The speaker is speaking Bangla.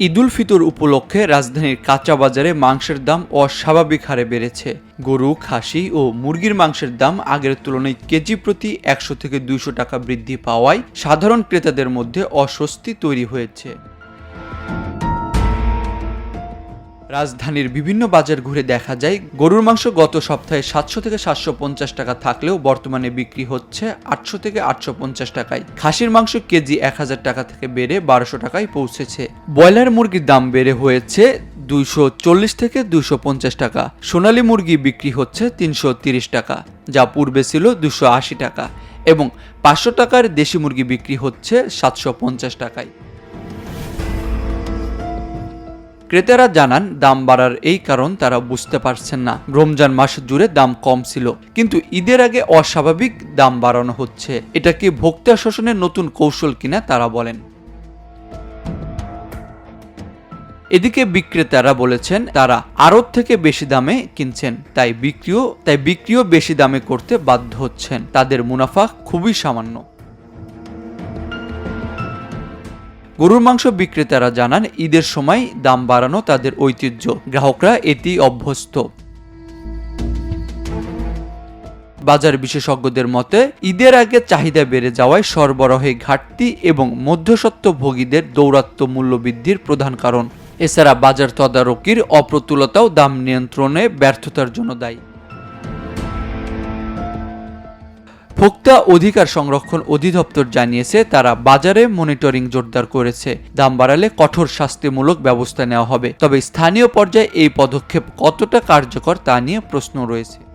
ঈদুল ফিতর উপলক্ষে রাজধানীর কাঁচা বাজারে মাংসের দাম অস্বাভাবিক হারে বেড়েছে। গরু, খাসি ও মুরগির মাংসের দাম আগের তুলনায় কেজি প্রতি একশো থেকে দুইশো টাকা বৃদ্ধি পাওয়ায় সাধারণ ক্রেতাদের মধ্যে অস্বস্তি তৈরি হয়েছে। রাজধানীর বিভিন্ন বাজার ঘুরে দেখা যায়, গরুর মাংস গত সপ্তাহে সাতশো থেকে সাতশো পঞ্চাশ টাকা থাকলেও বর্তমানে বিক্রি হচ্ছে আটশো থেকে আটশো পঞ্চাশ টাকায়। খাসির মাংস কেজি এক হাজার টাকা থেকে বেড়ে বারোশো টাকায় পৌঁছেছে। ব্রয়লার মুরগির দাম বেড়ে হয়েছে দুইশো চল্লিশ থেকে দুইশো পঞ্চাশ টাকা। সোনালী মুরগি বিক্রি হচ্ছে তিনশো তিরিশ টাকা, যা পূর্বে ছিল দুশো আশি টাকা এবং পাঁচশো টাকার দেশি মুরগি বিক্রি হচ্ছে সাতশো পঞ্চাশ টাকায়। ক্রেতারা জানান, দাম বাড়ার এই কারণ তারা বুঝতে পারছেন না। রমজান মাস জুড়ে দাম কম ছিল, কিন্তু ঈদের আগে অস্বাভাবিক দাম বাড়ানো হচ্ছে। এটা কি ভোক্তা শোষণের নতুন কৌশল কিনা তারা বলেন। এদিকে বিক্রেতারা বলেছেন, তারা আড়ত থেকে বেশি দামে কিনছেন, তাই বিক্রিও তাই বিক্রিও বেশি দামে করতে বাধ্য হচ্ছেন। তাদের মুনাফা খুবই সামান্য। গরুর মাংস বিক্রেতারা জানান, ঈদের সময় দাম বাড়ানো তাদের ঐতিহ্য। গ্রাহকরা এটি অভ্যস্ত। বাজার বিশেষজ্ঞদের মতে, ঈদের আগে চাহিদা বেড়ে যাওয়ায় সরবরাহে ঘাটতি এবং মধ্যস্বত্বভোগীদের দৌরাত্ম্য মূল্য বৃদ্ধির প্রধান কারণ। এছাড়া বাজার তদারকির অপ্রতুলতাও দাম নিয়ন্ত্রণে ব্যর্থতার জন্য দায়ী। ভোক্তা অধিকার সংরক্ষণ অধিদপ্তর জানিয়েছে, তারা বাজারে মনিটরিং জোরদার করেছে। দাম বাড়ালে কঠোর শাস্তিমূলক ব্যবস্থা নেওয়া হবে। তবে স্থানীয় পর্যায়ে এই পদক্ষেপ কতটা কার্যকর তা নিয়ে প্রশ্ন রয়েছে।